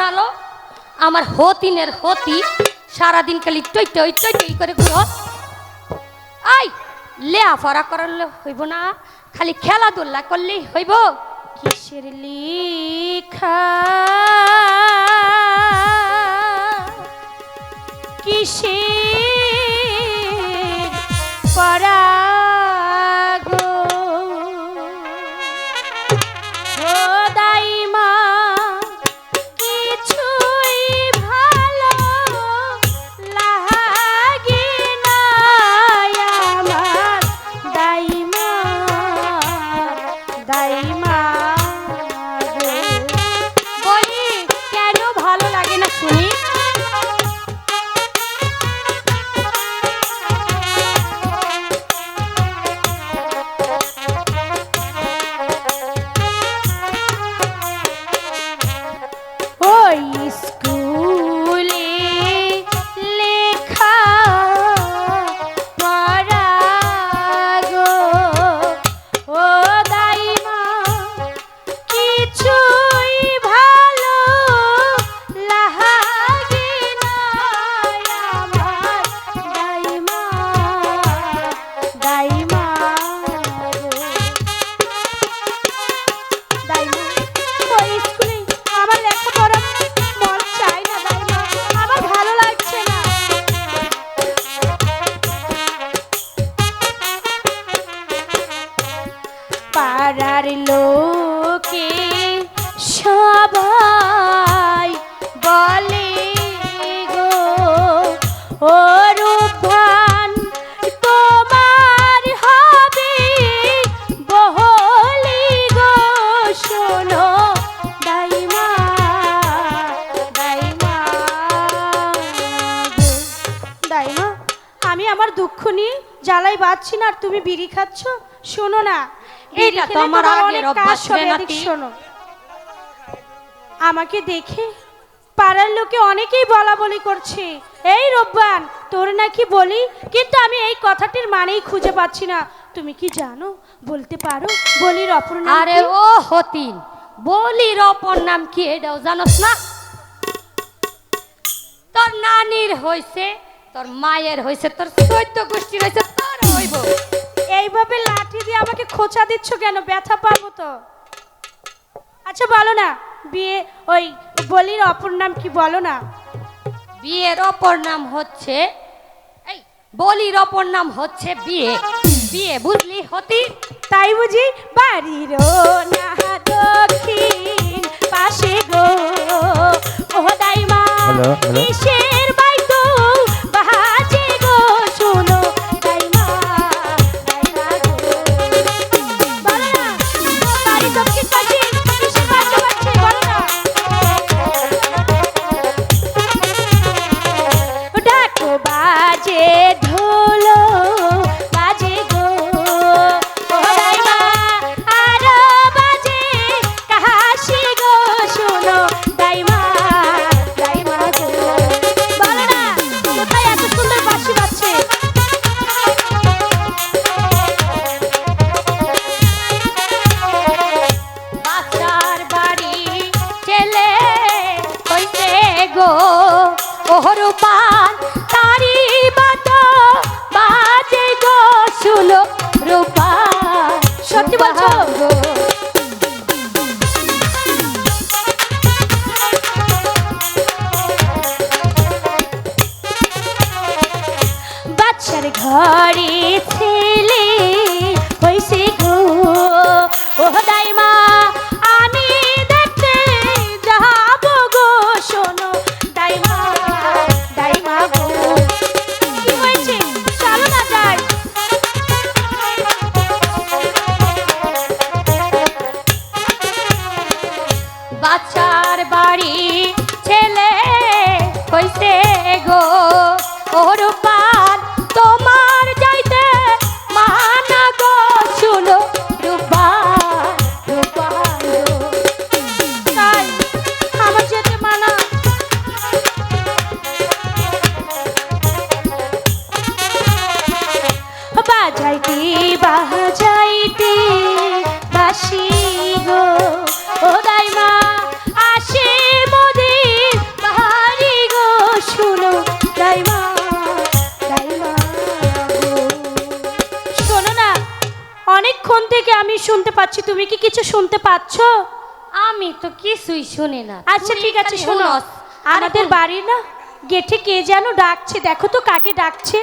না লো আমার হতিনের হতি সারাদিন খালি টই টই টই টই করে ঘুরো। আই, লেয়া ফরা করলে হইব না। খালি খেলাধুলা করলেই হইব। কিসের লিখা? কিসের পরাগো দাইমা আমি আমার দুঃখ নিয়ে জ্বালাই বাঁচছি না আর তুমি বিড়ি খাচ্ছ? শোনো না। তো আমার আগের অভ্যাস। শোনো। আমাকে দেখে পাড়ার লোকে অনেকেই বলা বলি করছে এই রব্বান তোর নাকি বলি? কিন্তু আমি এই কথাটির মানেই খুঁজে পাচ্ছি না। তুমি কি জানো? বলতে পারো বলির অপর নাম আরে ও হতিন বলির অপর নাম কি? এটাও জানোস না? তোর নানির হইছে তোর মায়ের হইছে তোর চৈত্য গোষ্ঠীর হইছে তোর হইব। এইভাবে লাঠি দিয়ে আমাকে খোঁচা দিচ্ছ কেন? ব্যথা পাবো তো। আচ্ছা বলো না বিয়ে ওই বলির অপর নাম কি বলো না? বিয়ের অপর নাম হচ্ছে এই বলির অপর নাম হচ্ছে বিয়ে। বিয়ে বুঝলি হতি? তাই বুঝি বাড়ির Opa! বাচ্চার বাড়ি ছেলে হইছে গো। ওরূপান তোমার যাইতে মানা গো, শুনো রূপান রূপান মানা। বাজাইতে বাজাইতে। থেকে আমি শুনতে পাচ্ছি তুমি কি কিছু শুনতে পাচ্ছ? আমি তো কিছুই শুনি না। আচ্ছা ঠিক আছে শোনো। আমাদের বাড়ি না? গেটে কে যেন ডাকছে? দেখো তো কাকে ডাকছে।